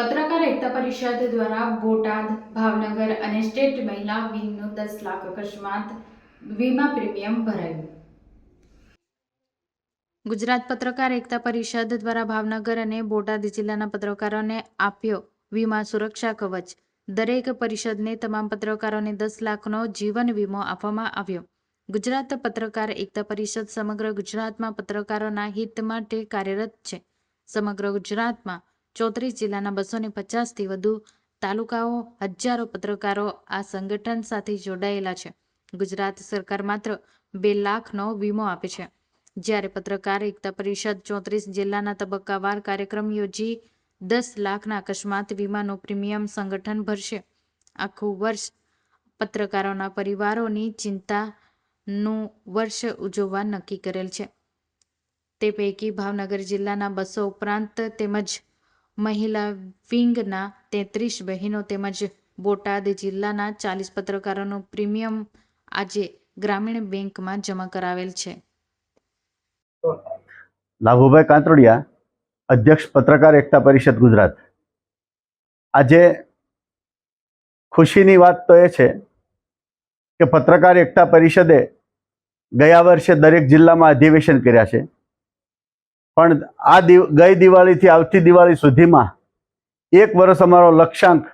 પત્રકાર એકતા પરિષદ દ્વારા બોટાદ, ભાવનગર અને સ્ટેટ મહિલા વિંગનું દસ લાખ અકસ્માત વીમા પ્રીમિયમ ભરાયું. ગુજરાત પત્રકાર એકતા પરિષદ દ્વારા ભાવનગર અને બોટાદ જિલ્લાના પત્રકારોને આપ્યો વીમા સુરક્ષા કવચ. દરેક પરિષદને તમામ પત્રકારોને દસ લાખનો જીવન વીમો આપવામાં આવ્યો. ગુજરાત પત્રકાર એકતા પરિષદ સમગ્ર ગુજરાતમાં પત્રકારોના હિત માટે કાર્યરત છે. સમગ્ર ગુજરાતમાં ચોત્રીસ જિલ્લાના બસો ને પચાસથી વધુ તાલુકાઓ, હજારો પત્રકારો આ સંગઠન સાથે જોડાયેલા છે. ગુજરાત સરકાર માત્ર બે લાખનો વીમો આપે છે. જ્યારે પત્રકાર એકતા પરિષદ ચોત્રીસ જિલ્લાના તબક્કાવાર કાર્યક્રમ યોજી દસ લાખના અકસ્માત વીમાનું પ્રીમિયમ સંગઠન ભરશે. આખું વર્ષ પત્રકારોના પરિવારોની ચિંતાનું વર્ષ ઉજવવા નક્કી કરેલ છે. તે પૈકી ભાવનગર જિલ્લાના બસો ઉપરાંત તેમજ મહિલા વિંગના તેત્રીસ બહેનો તેમજ બોટાદ જિલ્લાના ચાલીસ પત્રકારોનું પ્રીમિયમ આજે ગ્રામીણ બેંકમાં જમા કરાવેલ છે. લાભુભાઈ કાંતરોડિયા, અધ્યક્ષ પત્રકાર એકતા પરિષદ ગુજરાત. આજે ખુશીની વાત તો એ છે કે પત્રકાર એકતા પરિષદે ગયા વર્ષે દરેક જિલ્લામાં અધિવેશન કર્યા છે. પણ આ દિવ, ગઈ દિવાળીથી આવતી દિવાળી સુધીમાં એક વર્ષ અમારો લક્ષ્યાંક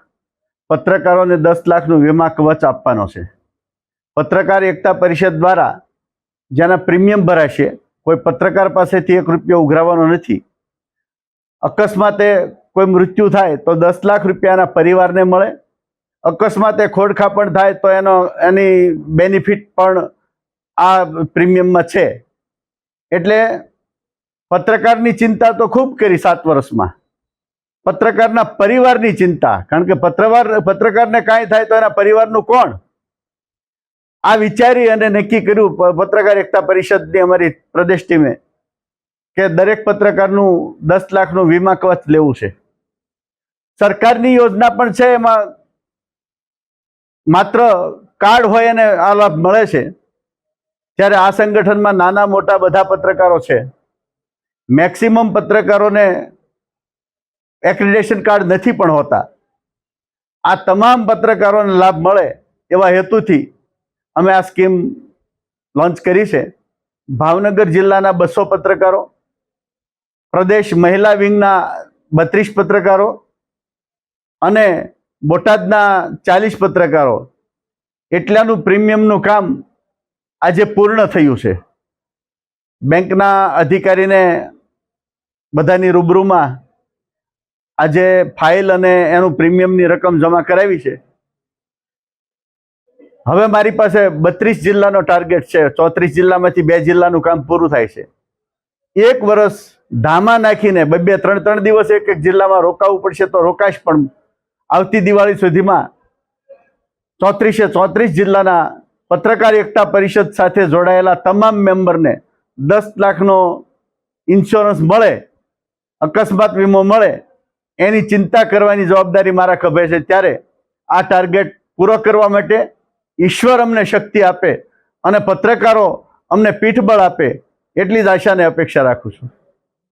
પત્રકારોને દસ લાખનું વીમા કવચ આપવાનો છે. પત્રકાર એકતા પરિષદ દ્વારા જેના પ્રીમિયમ ભરાશે કોઈ પત્રકાર પાસેથી એક રૂપિયો ઉઘરાવવાનો નથી. અકસ્માતે કોઈ મૃત્યુ થાય તો દસ લાખ રૂપિયાના પરિવારને મળે. અકસ્માતે ખોડખાપણ થાય તો એનો, એની બેનિફિટ પણ આ પ્રીમિયમમાં છે. એટલે પત્રકારની ચિંતા તો ખૂબ કરી સાત વર્ષમાં. પત્રકારના પરિવારની ચિંતા, કારણ કે પત્રવાર, પત્રકારને કાંઈ થાય તો એના પરિવારનું કોણ? આ વિચારી અને નક્કી કર્યું પત્રકાર એકતા પરિષદની અમારી પ્રદેશ ટીમે કે દરેક પત્રકારનું દસ લાખનું વીમા કવચ લેવું છે. સરકારની યોજના પણ છે એમાં માત્ર કાર્ડ હોય અને આ લાભ મળે છે. ત્યારે આ સંગઠનમાં નાના મોટા બધા પત્રકારો છે. મેક્સિમમ પત્રકારોને એક્રિડેશન કાર્ડ નથી પણ હોતા. આ તમામ પત્રકારોને લાભ મળે એવા હેતુથી અમે આ સ્કીમ લોન્ચ કરી છે. ભાવનગર જિલ્લાના બસો પત્રકારો, પ્રદેશ મહિલા વિંગના બત્રીસ પત્રકારો અને બોટાદના ચાલીસ પત્રકારો. એટલાનું પ્રીમિયમનું કામ આજે પૂર્ણ થયું છે. બેંકના અધિકારીને બધાની રૂબરૂમાં આજે ફાઇલ અને એનું પ્રીમિયમની રકમ જમા કરાવી છે. હવે મારી પાસે બત્રીસ જિલ્લાનો ટાર્ગેટ છે, ચોત્રીસ જિલ્લામાંથી બે જિલ્લાનું કામ પૂરું થાય છે. એક વર્ષ ધામા નાખીને બે બે ત્રણ ત્રણ દિવસ એક એક જિલ્લામાં રોકાવું પડશે તો રોકાશ પણ આવતી દિવાળી સુધીમાં ચોત્રીસે ચોત્રીસ જિલ્લાના પત્રકાર એકતા પરિષદ સાથે જોડાયેલા તમામ મેમ્બરને દસ લાખનો ઇન્સ્યોરન્સ મળે અકસ્માત વીમો મળે, એની ચિંતા કરવાની જવાબદારી મારા ખભે છે. ત્યારે આ ટાર્ગેટ પૂરો કરવા માટે ઈશ્વર અમને શક્તિ આપે અને પત્રકારો અમને પીઠબળ આપે, એટલી જ આશાને અપેક્ષા રાખું છું.